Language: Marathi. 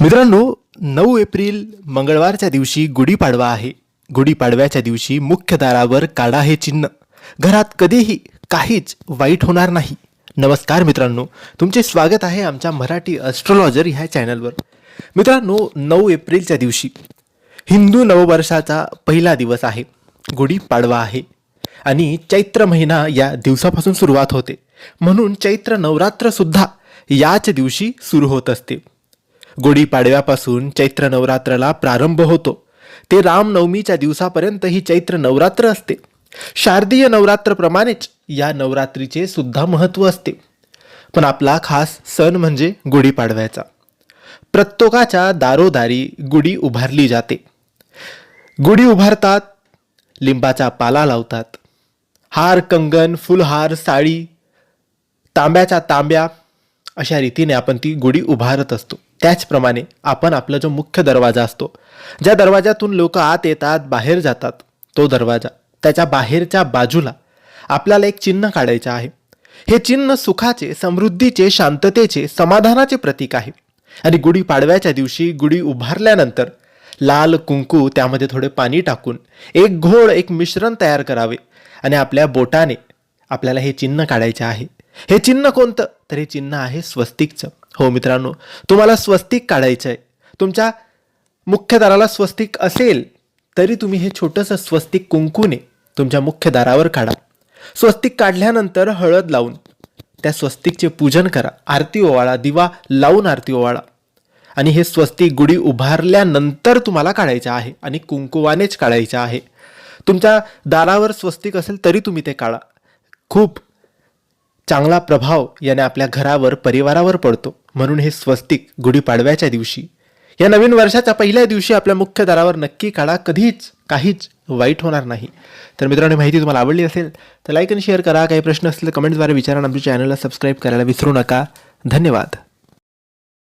मित्रांनो नऊ एप्रिल मंगळवारच्या दिवशी गुढीपाडवा आहे. गुढीपाडव्याच्या दिवशी मुख्य दारावर काढा हे चिन्ह. घरात कधीही काहीच वाईट होणार नाही. नमस्कार मित्रांनो तुमचे स्वागत आहे आमच्या मराठी ॲस्ट्रॉलॉजर ह्या चॅनलवर मित्रांनो नऊ एप्रिलच्या दिवशी हिंदू नववर्षाचा पहिला दिवस आहे. गुढीपाडवा आहे. आणि चैत्र महिना या दिवसापासून सुरुवात होते. म्हणून चैत्र नवरात्रसुद्धा याच दिवशी सुरू होत असते. गुढीपाडव्यापासून चैत्र नवरात्राला प्रारंभ होतो. ते रामनवमीच्या दिवसापर्यंत ही चैत्र नवरात्र असते. शारदीय नवरात्रप्रमाणेच या नवरात्रीचे सुद्धा महत्त्व असते. पण आपला खास सण म्हणजे गुढीपाडव्याचा. प्रत्येकाच्या दारोदारी गुढी उभारली जाते. गुढी उभारतात लिंबाचा पाला लावतात. हार कंगन फुलहार साडी तांब्याच्या तांब्या अशा रीतीने आपण ती गुढी उभारत असतो. त्याचप्रमाणे आपण आपला जो मुख्य दरवाजा असतो ज्या दरवाजातून लोक आत येतात बाहेर जातात तो दरवाजा त्याच्या बाहेरच्या बाजूला आपल्याला एक चिन्ह काढायचं आहे. हे चिन्ह सुखाचे समृद्धीचे शांततेचे समाधानाचे प्रतीक आहे. आणि गुढी पाडव्याच्या दिवशी गुढी उभारल्यानंतर लाल कुंकू त्यामध्ये थोडे पाणी टाकून एक घोळ एक मिश्रण तयार करावे आणि आपल्या बोटाने आपल्याला हे चिन्ह काढायचे आहे. हे चिन्ह कोणतं? तर हे चिन्ह आहे स्वस्तिकचं. हो मित्रांनो तुम्हाला स्वस्तिक काढायचं आहे तुमच्या मुख्य दाराला स्वस्तिक असेल तरी तुम्ही हे छोटंसं स्वस्तिक कुंकूने तुमच्या मुख्य दारावर काढा. स्वस्तिक काढल्यानंतर हळद लावून त्या स्वस्तिकचे पूजन करा. आरती ओवाळा दिवा लावून आरती ओवाळा. आणि हे स्वस्तिक गुढी उभारल्यानंतर तुम्हाला काढायचं आहे आणि कुंकुवानेच काढायचं आहे. तुमच्या दारावर स्वस्तिक असेल तरी तुम्ही ते काढा. खूप चांगला प्रभाव याने आपल्या घरावर परिवारावर पडतो. म्हणून हे स्वस्तिक गुढीपाडव्याच्या दिवशी. या नवीन वर्षाच्या पहिल्या दिवशी आपल्या मुख्य दारावर नक्की काढा. कधीच काहीच वाईट होणार नाही. तर मित्रांनो माहिती तुम्हाला आवडली असेल तर लाईक आणि शेअर करा. काही प्रश्न असतील कमेंटद्वारे विचारा आणि आमच्या चॅनलला सबस्क्राईब करायला विसरू नका. धन्यवाद.